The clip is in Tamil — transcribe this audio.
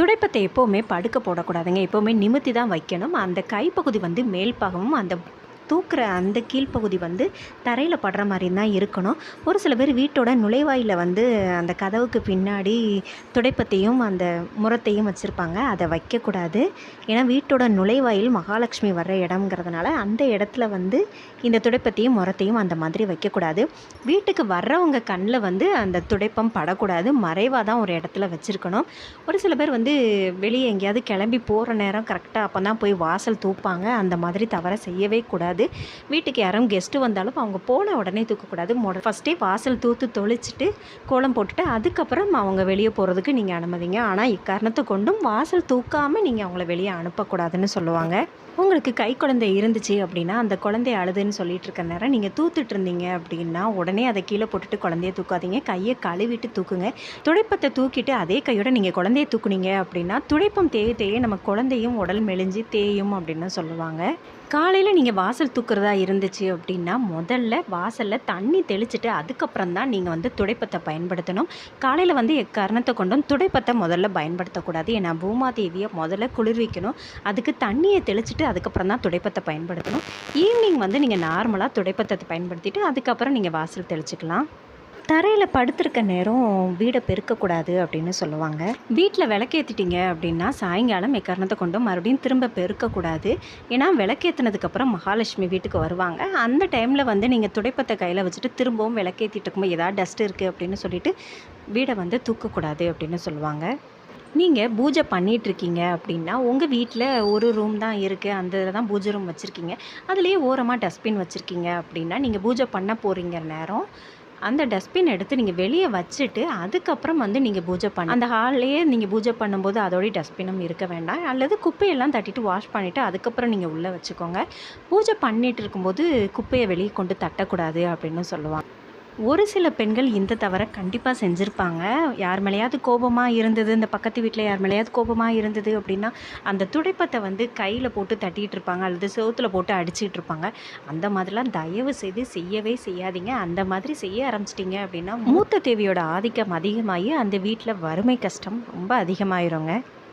துடைப்பத்தை எப்போவுமே படுக்க போடக்கூடாதுங்க. எப்போவுமே நிமித்தி தான் வைக்கணும். அந்த கைப்பகுதி வந்து மேல் பாகமும் அந்த தூக்குற அந்த கீழ்ப்பகுதி வந்து தரையில் படுற மாதிரி தான் இருக்கணும். ஒரு சில பேர் வீட்டோட நுழைவாயில வந்து அந்த கதவுக்கு பின்னாடி துடைப்பத்தையும் அந்த முறத்தையும் வச்சுருப்பாங்க. அதை வைக்கக்கூடாது. ஏன்னா வீட்டோட நுழைவாயில் மகாலட்சுமி வர்ற இடம்ங்கிறதுனால அந்த இடத்துல வந்து இந்த துடைப்பத்தையும் முறத்தையும் அந்த மாதிரி வைக்கக்கூடாது. வீட்டுக்கு வர்றவங்க கண்ணில் வந்து அந்த துடைப்பம் படக்கூடாது. மறைவாக தான் ஒரு இடத்துல வச்சுருக்கணும். ஒரு சில பேர் வந்து வெளியே எங்கேயாவது கிளம்பி போகிற நேரம் கரெக்டாக அப்போ தான் போய் வாசல் தூப்பாங்க. அந்த மாதிரி தவற செய்யவே கூடாது. வீட்டுக்கு யாரும் கெஸ்ட்டு வந்தாலும் அவங்க போன உடனே தூக்கக்கூடாது. மொட ஃபஸ்ட்டே வாசல் தூத்து தொளிச்சிட்டு கோலம் போட்டுட்டு அதுக்கப்புறம் அவங்க வெளியே போகிறதுக்கு நீங்கள் அனுமதிங்க. ஆனால் இக்காரணத்தை கொண்டும் வாசல் தூக்காமல் நீங்கள் அவங்கள வெளியே அனுப்பக்கூடாதுன்னு சொல்லுவாங்க. உங்களுக்கு கை குழந்தை இருந்துச்சு அப்படின்னா அந்த குழந்தைய அழுதுன்னு சொல்லிட்டு இருக்க நேரம் நீங்கள் தூத்துட்டு இருந்தீங்க அப்படின்னா உடனே அதை கீழே போட்டுட்டு குழந்தைய தூக்காதீங்க. கையை கழுவிட்டு தூக்குங்க. துடைப்பத்தை தூக்கிட்டு அதே கையோட நீங்கள் குழந்தைய தூக்குனீங்க அப்படின்னா துடைப்பம் தேய தேய நம்ம குழந்தையும் உடல் மெலிஞ்சு தேயும் அப்படின்னு சொல்லுவாங்க. காலையில் நீங்கள் வாசல் தூக்குறதா இருந்துச்சு அப்படின்னா முதல்ல வாசலில் தண்ணி தெளிச்சிட்டு அதுக்கப்புறம் தான் நீங்கள் வந்து துடைப்பத்தை பயன்படுத்தணும். காலையில் வந்து எக்காரணத்தை கொண்டும் துடைப்பத்தை முதல்ல பயன்படுத்தக்கூடாது. ஏன்னா பூமாதேவியை முதல்ல குளிர்விக்கணும். அதுக்கு தண்ணியை தெளிச்சிட்டு அதுக்கப்புறம் தான் துடைப்பத்தை பயன்படுத்தணும். ஈவினிங் வந்து நீங்கள் நார்மலாக துடைப்பத்தை பயன்படுத்திட்டு அதுக்கப்புறம் நீங்கள் வாசல் தெளிச்சுக்கலாம். தரையில் படுத்திருக்க நேரம் வீடை பெருக்கக்கூடாது அப்படின்னு சொல்லுவாங்க. வீட்டில் விளக்கேற்றிட்டீங்க அப்படின்னா சாயங்காலம் எக்காரணத்தை கொண்டு மறுபடியும் திரும்ப பெருக்கக்கூடாது. ஏன்னா விளக்கேற்றினதுக்கப்புறம் மகாலட்சுமி வீட்டுக்கு வருவாங்க. அந்த டைமில் வந்து நீங்கள் துடைப்பத்தை கையில் வச்சுட்டு திரும்பவும் விளக்கேற்றிட்டு இருக்கும்போது ஏதாவது டஸ்ட் இருக்குது அப்படின்னு சொல்லிட்டு வீடை வந்து தூக்கக்கூடாது அப்படின்னு சொல்லுவாங்க. நீங்கள் பூஜை பண்ணிகிட்ருக்கீங்க அப்படின்னா உங்கள் வீட்டில் ஒரு ரூம் தான் இருக்குது அந்த இதில் தான் பூஜை ரூம் வச்சுருக்கீங்க. அதுலேயே ஓரமாக டஸ்ட்பின் வச்சுருக்கீங்க அப்படின்னா நீங்கள் பூஜை பண்ண போகிறீங்க நேரம். அந்த டஸ்ட்பின் எடுத்து நீங்கள் வெளியே வச்சுட்டு அதுக்கப்புறம் வந்து நீங்கள் பூஜை பண்ண அந்த ஹால்லையே நீங்கள் பூஜை பண்ணும்போது அதோடய டஸ்ட்பினும் இருக்க வேண்டாம். அல்லது குப்பையெல்லாம் தட்டிட்டு வாஷ் பண்ணிவிட்டு அதுக்கப்புறம் நீங்கள் உள்ளே வச்சுக்கோங்க. பூஜை பண்ணிட்டு இருக்கும்போது குப்பையை வெளியே கொண்டு தட்டக்கூடாது அப்படின்னு சொல்லுவாங்க. ஒரு சில பெண்கள் இந்த தவறை கண்டிப்பாக செஞ்சுருப்பாங்க. யார் மேலேயாவது கோபமாக இருந்தது இந்த பக்கத்து வீட்டில் யார் மேலேயாவது கோபமாக இருந்தது அப்படின்னா அந்த துடைப்பத்தை வந்து கையில் போட்டு தட்டிகிட்டு இருப்பாங்க அல்லது சோத்தில் போட்டு அடிச்சிட்டு இருப்பாங்க. அந்த மாதிரிலாம் தயவு செய்து செய்யவே செய்யாதீங்க. அந்த மாதிரி செய்ய ஆரம்பிச்சிட்டிங்க அப்படின்னா மூத்த தேவியோட ஆதிக்கம் அதிகமாகி அந்த வீட்டில் வறுமை கஷ்டம் ரொம்ப அதிகமாயிருங்க.